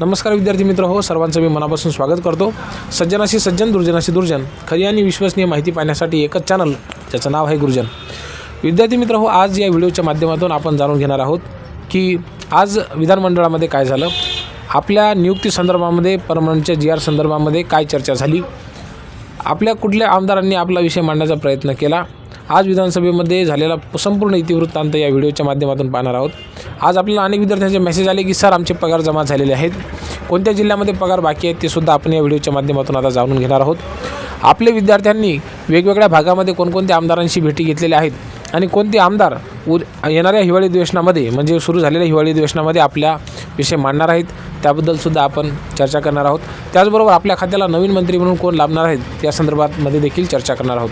नमस्कार विद्यार्थी मित्र हो सर्वांचं मी मनापासून स्वागत करतो. सज्जनाशी सज्जन दुर्जनाशी दुर्जन. खरी आणि विश्वसनीय माहिती पाहण्यासाठी एकच चॅनल ज्याचं नाव आहे गुरुजन. विद्यार्थी मित्र हो आज या व्हिडिओच्या माध्यमातून आपण जाणून घेणार आहोत की आज विधानमंडळामध्ये काय झालं आपल्या नियुक्ती संदर्भामध्ये परमनंटच्या जी आर संदर्भामध्ये काय चर्चा झाली आपल्या कुठल्या आमदारांनी आपला विषय मांडण्याचा प्रयत्न केला आज विधानसभेमध्ये झालेला संपूर्ण इतिवृत्तांत या व्हिडिओच्या माध्यमातून पाहणार आहोत. आज आपल्याला अनेक विद्यार्थ्यांचे मेसेज आले की सर आमचे पगार जमा झालेले आहेत. कोणत्या जिल्ह्यामध्ये पगार बाकी आहेत ते सुद्धा आपण या व्हिडिओच्या माध्यमातून आता जाणून घेणार आहोत. आपले विद्यार्थ्यांनी वेगवेगळ्या भागामध्ये कोणकोणत्या आमदारांशी भेटी घेतलेल्या आहेत आणि कोणते आमदार उ येणाऱ्या हिवाळी अधिवेशनामध्ये म्हणजे सुरू झालेल्या हिवाळी अधिवेशनामध्ये आपल्या विषय मांडणार आहेत त्याबद्दलसुद्धा आपण चर्चा करणार आहोत. त्याचबरोबर आपल्या खात्याला नवीन मंत्री म्हणून कोण लाभणार आहेत या संदर्भातमध्ये देखील चर्चा करणार आहोत.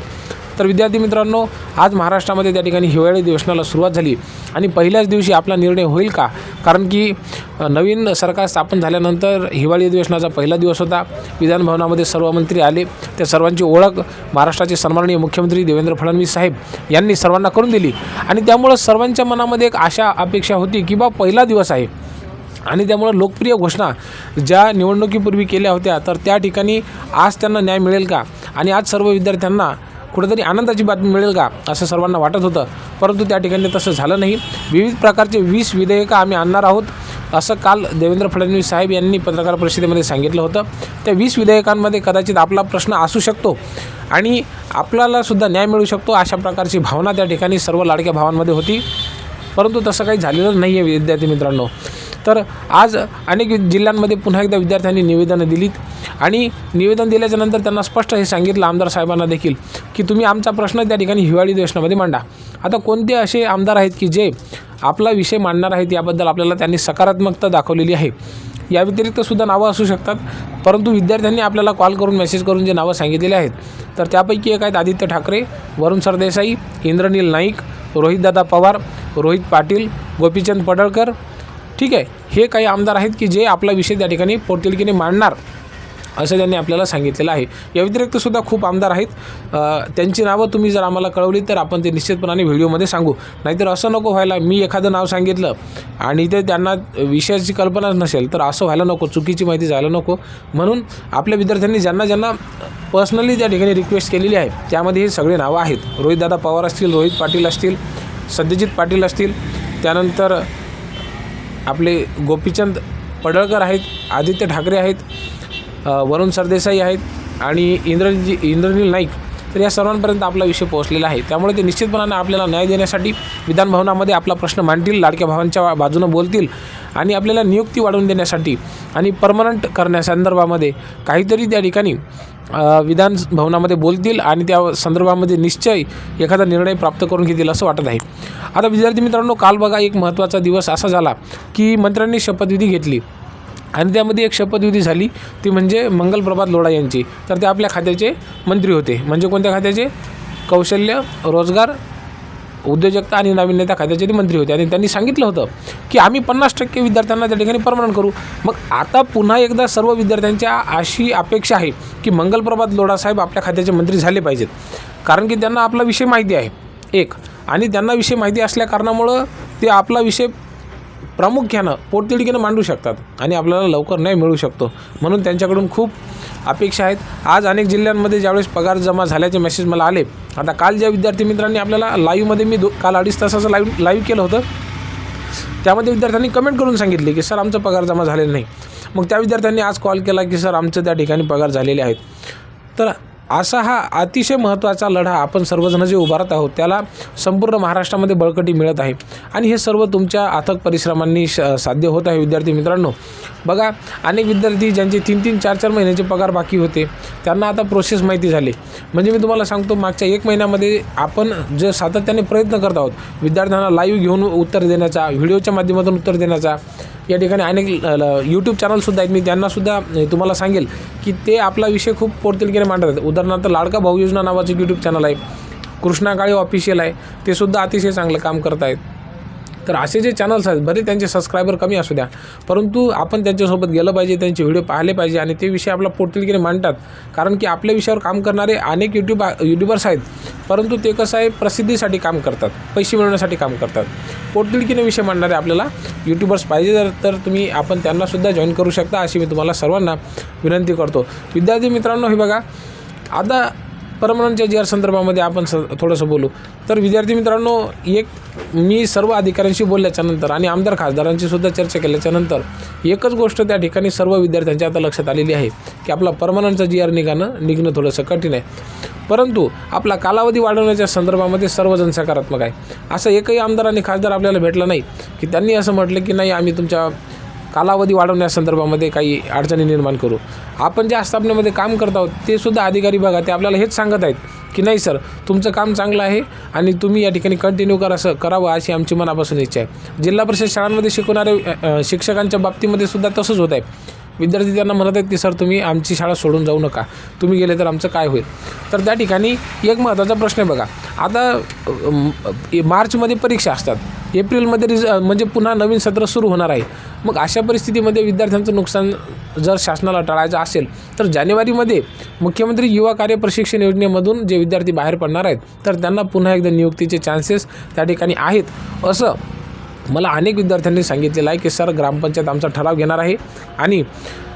तर विद्यार्थी मित्रांनो आज महाराष्ट्रामध्ये त्या ठिकाणी हिवाळी अधिवेशनाला सुरुवात झाली. आणि पहिल्याच दिवशी आपला निर्णय होईल का? कारण की नवीन सरकार स्थापन झाल्यानंतर हिवाळी अधिवेशनाचा पहिला दिवस होता. विधानभवनामध्ये सर्व मंत्री आले. त्या सर्वांची ओळख महाराष्ट्राचे सन्माननीय मुख्यमंत्री देवेंद्र फडणवीस साहेब यांनी सर्वांना करून दिली. आणि त्यामुळं सर्वांच्या मनामध्ये एक आशा अपेक्षा होती की बा पहिला दिवस आहे. आणि त्यामुळं लोकप्रिय घोषणा ज्या निवडणुकीपूर्वी केल्या होत्या तर त्या ठिकाणी आज त्यांना न्याय मिळेल का? आणि आज सर्व विद्यार्थ्यांना कुठेतरी आनंदाची बातमी मिळेल का असं सर्वांना वाटत होतं. परंतु त्या ठिकाणी तसं झालं नाही. विविध प्रकारचे वीस विधेयकं आम्ही आणणार आहोत असं काल देवेंद्र फडणवीस साहेब यांनी पत्रकार परिषदेमध्ये सांगितलं होतं. त्या वीस विधेयकांमध्ये कदाचित आपला प्रश्न असू शकतो आणि आपल्याला सुद्धा न्याय मिळू शकतो अशा प्रकारची भावना त्या ठिकाणी सर्व लाडक्या भावांमध्ये होती. परंतु तसं काही झालेलं नाही आहे विद्यार्थी मित्रांनो. तर आज अनेक जिल्ह्यांमध्ये पुन्हा एकदा विद्यार्थ्यांनी निवेदनं दिलीत. आणि निवेदन दिल्याच्या नंतर त्यांना स्पष्ट हे सांगितलं आमदार साहेबांना देखील की तुम्ही आमचा प्रश्न त्या ठिकाणी हिवाळी अधिवेशनामध्ये मांडा. आता कोणते असे आमदार आहेत की जे आपला विषय मांडणार आहेत याबद्दल आपल्याला त्यांनी सकारात्मकता दाखवलेली आहे? या व्यतिरिक्त सुद्धा नावं असू शकतात परंतु विद्यार्थ्यांनी आपल्याला कॉल करून मेसेज करून जे नावं सांगितलेली आहेत तर त्यापैकी एक आहेत आदित्य ठाकरे वरुण सरदेसाई इंद्रनील नाईक रोहितदादा पवार रोहित पाटील गोपीचंद पडळकर. ठीक आहे हे काही आमदार आहेत की जे आपला विषय त्या ठिकाणी पोटतिडकीने मांडणार? असं त्यांनी आपल्याला सांगितलेलं आहे. या व्यतिरिक्त सुद्धा खूप आमदार आहेत. त्यांची नावं तुम्ही जर आम्हाला कळवली तर आपण ते निश्चितपणाने व्हिडिओमध्ये सांगू. नाहीतर असं नको व्हायला मी एखादं नाव सांगितलं आणि ते त्यांना विषयाची कल्पनाच नसेल तर असं व्हायला नको चुकीची माहिती जायला नको. म्हणून आपल्या विद्यार्थ्यांनी ज्यांना ज्यांना पर्सनली त्या ठिकाणी रिक्वेस्ट केलेली आहे त्यामध्ये हे सगळे नावं आहेत. रोहितदादा पवार असतील रोहित पाटील असतील सत्यजित पाटील असतील. त्यानंतर आपले गोपीचंद पडळकर आहेत आदित्य ठाकरे आहेत वरुण सरदेसाई आहेत आणि इंद्रजी इंद्रनील नाईक तर या सर्वांपर्यंत आपला विषय पोहोचलेला आहे. त्यामुळे ते निश्चितपणाने आपल्याला न्याय देण्यासाठी विधानभवनामध्ये आपला प्रश्न मांडतील लाडक्या भावांच्या बाजूनं बोलतील आणि आपल्याला नियुक्ती वाढवून देण्यासाठी आणि परमनंट करण्यासंदर्भामध्ये काहीतरी त्या ठिकाणी अ, विधान भवनामध्ये बोलतील आणि त्या संदर्भामध्ये निश्चय एखादा निर्णय प्राप्त करून घेतील असं वाटत आहे. आता विद्यार्थी मित्रांनो काल बघा एक महत्त्वाचा दिवस असा झाला की मंत्र्यांनी शपथविधी घेतली. आणि त्यामध्ये एक शपथविधी झाली ती म्हणजे मंगलप्रभात लोढा यांची. तर ते आपल्या खात्याचे मंत्री होते. म्हणजे कोणत्या खात्याचे? कौशल्य रोजगार उद्योजकता आणि नाविन्यता खात्याचे ते मंत्री होते. आणि त्यांनी सांगितलं होतं की आम्ही पन्नास टक्के विद्यार्थ्यांना त्या ठिकाणी परमनंट करू. मग आता पुन्हा एकदा सर्व विद्यार्थ्यांच्या अशी अपेक्षा आहे की मंगलप्रभात लोढासाहेब आपल्या खात्याचे मंत्री झाले पाहिजेत. कारण की त्यांना आपला विषय माहिती आहे. एक. आणि त्यांना विषय माहिती असल्या कारणामुळं ते आपला विषय प्रामुख्यानं पोटतिडकीनं मांडू शकतात आणि आपल्याला लवकर नाही मिळू शकतो. म्हणून त्यांच्याकडून खूप अपेक्षा आहेत. आज अनेक जिल्ह्यांमध्ये ज्यावेळेस पगार जमा झाल्याचे मेसेज मला आले. आता काल ज्या विद्यार्थी मित्रांनी आपल्याला लाईव्हमध्ये मी दो काल अडीच तासाचं लाईव्ह लाईव्ह केलं होतं त्यामध्ये विद्यार्थ्यांनी कमेंट करून सांगितले की सर आमचं पगार जमा झालेला नाही. मग त्या विद्यार्थ्यांनी आज कॉल केला की सर आमचं त्या ठिकाणी पगार झालेले आहेत. तर असा हा अतिशय महत्त्वाचा लढा आपण सर्वजण जे उभारत आहोत त्याला संपूर्ण महाराष्ट्रामध्ये बळकटी मिळत आहे. आणि हे सर्व तुमच्या अथक परिश्रमांनी श साध्य होत आहे विद्यार्थी मित्रांनो. बघा अनेक विद्यार्थी ज्यांचे तीन तीन चार चार महिन्याचे पगार बाकी होते त्यांना आता प्रोसेस माहिती झाली. म्हणजे मी तुम्हाला सांगतो मागच्या एक महिन्यामध्ये आपण जे सातत्याने प्रयत्न करत आहोत विद्यार्थ्यांना लाईव्ह घेऊन उत्तर देण्याचा व्हिडिओच्या माध्यमातून उत्तर देण्याचा या ठिकाणी अनेक यूट्यूब चॅनलसुद्धा आहेत. मी त्यांनासुद्धा तुम्हाला सांगेल की ते आपला विषय खूप पोटतिडकीने मांडतात उदाहरणार्थ लाडका भाऊ योजना नावाचं यूट्यूब चॅनल आहे. कृष्णा काळे ऑफिशियल आहे. ते सुद्धा अतिशय चांगलं काम करत आहेत. तर असे जे चॅनल्स आहेत बरे त्यांचे सबस्क्रायबर कमी असू द्या. परंतु आपण त्यांच्यासोबत गेलं पाहिजे त्यांचे व्हिडिओ पाहिले पाहिजे आणि ते विषय आपला पोटतिडकीने मांडतात. कारण की आपल्या विषयावर काम करणारे अनेक यूट्यूब यूट्यूबर्स आहेत. परंतु ते कसं आहे प्रसिद्धीसाठी काम करतात पैसे मिळवण्यासाठी काम करतात. पोटतिडकीने विषय मांडणारे आपल्याला यूट्यूबर्स पाहिजे तर तर तुम्ही आपण त्यांनासुद्धा जॉईन करू शकता अशी मी तुम्हाला सर्वांना विनंती करतो. विद्यार्थी मित्रांनो हे बघा आता परमनंटच्या जी आर संदर्भामध्ये आपण स थोडंसं बोलू. तर विद्यार्थी मित्रांनो एक मी सर्व अधिकाऱ्यांशी बोलल्याच्यानंतर आणि आमदार खासदारांची सुद्धा चर्चा केल्याच्यानंतर एकच गोष्ट त्या ठिकाणी सर्व विद्यार्थ्यांच्या आता लक्षात आलेली आहे की आपला परमनंटचा जी आर निघणं निघणं थोडंसं कठीण आहे. परंतु आपला कालावधी वाढवण्याच्या संदर्भामध्ये सर्वजण सकारात्मक आहे. असं एकही आमदार आणि खासदार आपल्याला भेटला नाही की त्यांनी असं म्हटलं की नाही आम्ही तुमच्या कालावधी वाढवण्यासंदर्भामध्ये काही अडचणी निर्माण करू. आपण ज्या आस्थापनेमध्ये काम करत आहोत ते सुद्धा अधिकारी बघा ते आपल्याला हेच सांगत आहेत की नाही सर तुमचं काम चांगलं आहे आणि तुम्ही या ठिकाणी कंटिन्यू करा असं करावं अशी आमची मनापासून इच्छा आहे. जिल्हा परिषद शाळांमध्ये शिकवणाऱ्या शिक्षकांच्या बाबतीमध्ये सुद्धा तसंच होत आहे. विद्यार्थी त्यांना म्हणत आहेत की सर तुम्ही आमची शाळा सोडून जाऊ नका. तुम्ही गेले तर आमचं काय होईल? तर त्या ठिकाणी एक महत्त्वाचा प्रश्न आहे बघा. आता मार्चमध्ये परीक्षा असतात. एप्रिलमध्ये रिज म्हणजे पुन्हा नवीन सत्र सुरू होणार आहे. मग अशा परिस्थितीमध्ये विद्यार्थ्यांचं नुकसान जर शासनाला टाळायचं असेल तर जानेवारीमध्ये मुख्यमंत्री युवा कार्य प्रशिक्षण योजनेमधून जे विद्यार्थी बाहेर पडणार आहेत तर त्यांना पुन्हा एकदा नियुक्तीचे चान्सेस त्या ठिकाणी आहेत. असं मला अनेक विद्यार्थ्यांनी सांगितलेलं आहे की सर ग्रामपंचायत आमचा ठराव घेणार आहे आणि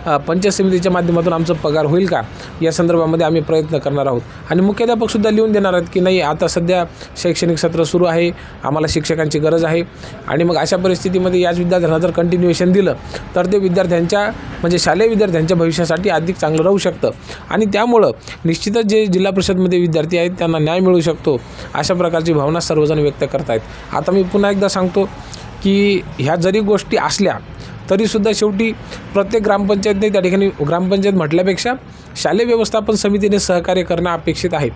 पंचायत समितीच्या माध्यमातून आमचं पगार होईल का? या संदर्भामध्ये आम्ही प्रयत्न करणार आहोत. आणि मुख्याध्यापकसुद्धा लिहून देणार आहेत की नाही आता सध्या शैक्षणिक सत्र सुरू आहे आम्हाला शिक्षकांची गरज आहे. आणि मग अशा परिस्थितीमध्ये याच विद्यार्थ्यांना जर कंटिन्युएशन दिलं तर ते विद्यार्थ्यांच्या म्हणजे शालेय विद्यार्थ्यांच्या भविष्यासाठी अधिक चांगलं राहू शकतं. आणि त्यामुळं निश्चितच जे जिल्हा परिषदमध्ये विद्यार्थी आहेत त्यांना न्याय मिळू शकतो अशा प्रकारची भावना सर्वजण व्यक्त करतायत. आता मी पुन्हा एकदा सांगतो की ह्या जरी गोष्टी असल्या तरीसुद्धा शेवटी प्रत्येक ग्रामपंचायतने त्या ठिकाणी ग्रामपंचायत म्हटल्यापेक्षा शालेय व्यवस्थापन समितीने सहकार्य करणं अपेक्षित आहे.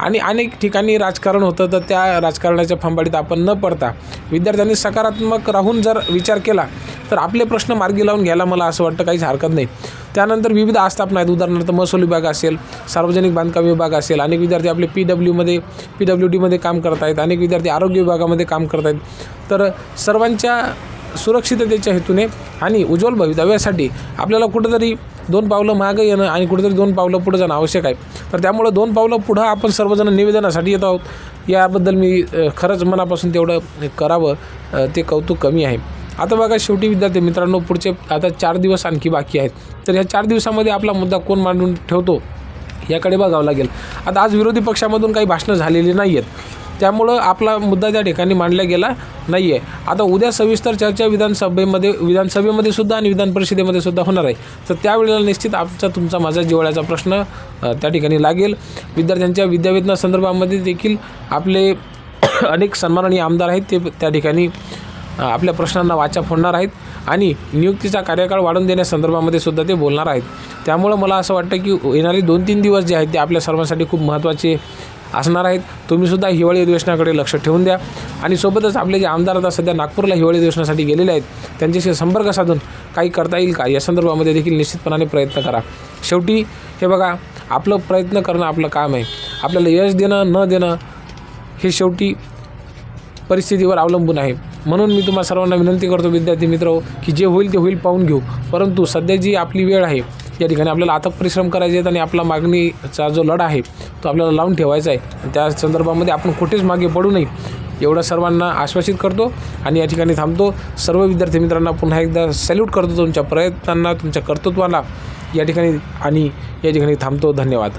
आणि अनेक ठिकाणी राजकारण होतं तर त्या राजकारणाच्या फंबाडीत आपण न पडता विद्यार्थ्यांनी सकारात्मक राहून जर विचार केला तर आपले प्रश्न मार्गी लावून घ्यायला मला असं वाटतं काहीच हरकत नाही. त्यानंतर विविध आस्थापना आहेत. उदाहरणार्थ महसूल विभाग असेल सार्वजनिक बांधकाम विभाग असेल अनेक विद्यार्थी आपले पी डब्ल्यूमध्ये पी डब्ल्यू डीमध्ये काम करत आहेत अनेक विद्यार्थी आरोग्य विभागामध्ये काम करत आहेत तर सर्वांच्या सुरक्षिततेच्या हेतूने आणि उज्ज्वल भवितव्यासाठी आपल्याला कुठंतरी दोन पावलं मागं येणं आणि कुठेतरी दोन पावलं पुढं जाणं आवश्यक आहे. तर त्यामुळं दोन पावलं पुढं आपण सर्वजण निवेदनासाठी येत आहोत. याबद्दल मी खरंच मनापासून तेवढं करावं ते कौतुक कमी आहे. आता बघा शेवटी विद्यार्थी मित्रांनो पुढचे आता चार दिवस आणखी बाकी आहेत. तर ह्या चार दिवसामध्ये आपला मुद्दा कोण मांडून ठेवतो याकडे बघावं लागेल. आता आज विरोधी पक्षामधून काही भाषणं झालेली नाही आहेत त्यामुळं आपला मुद्दा त्या ठिकाणी मांडला गेला नाही आहे आता उद्या सविस्तर चर्चा विधानसभेमध्ये विधानसभेमध्ये सुद्धा आणि विधान परिषदेमध्ये सुद्धा होणार आहे. तर त्यावेळेला निश्चित आमचा तुमचा माझा जिवाळ्याचा प्रश्न त्या ठिकाणी लागेल. विद्यार्थ्यांच्या विद्यावेतना संदर्भामध्ये देखील आपले अनेक सन्माननीय आमदार आहेत. ते त्या ठिकाणी आपल्या प्रश्नांना वाचा फोडणार आहेत आणि नियुक्तीचा कार्यकाळ वाढवून देण्यासंदर्भामध्ये सुद्धा ते बोलणार आहेत. त्यामुळं मला असं वाटतं की येणारे दोन तीन दिवस जे आहेत ते आपल्या सर्वांसाठी खूप महत्त्वाचे असणार आहेत. तुम्हीसुद्धा हिवाळी अधिवेशनाकडे लक्ष ठेवून द्या. आणि सोबतच आपले जे आमदार आता सध्या नागपूरला हिवाळी अधिवेशनासाठी गेलेले आहेत त्यांच्याशी संपर्क साधून काही करता येईल का? या संदर्भामध्ये देखील निश्चितपणाने प्रयत्न करा. शेवटी हे बघा आपलं प्रयत्न करणं आपलं काम आहे. आपल्याला यश देणं न देणं हे शेवटी परिस्थितीवर अवलंबून आहे. म्हणून मी तुम्हाला सर्वांना विनंती करतो विद्यार्थी मित्र हो, की जे होईल ते होईल पाहून घेऊ. परंतु सध्या जी आपली वेळ आहे या ठिकाणी आपल्याला अथक परिश्रम करायचे आहेत आणि आपला मागणीचा जो लढा आहे तो आपल्याला लावून ठेवायचा आहे. त्या संदर्भामध्ये आपण कुठेच मागे पडू नये एवढं सर्वांना आश्वासित करतो आणि या ठिकाणी थांबतो. सर्व विद्यार्थी मित्रांना पुन्हा एकदा सॅल्यूट करतो तुमच्या प्रयत्नांना तुमच्या कर्तृत्वाला. या ठिकाणी आणि या ठिकाणी थांबतो. धन्यवाद.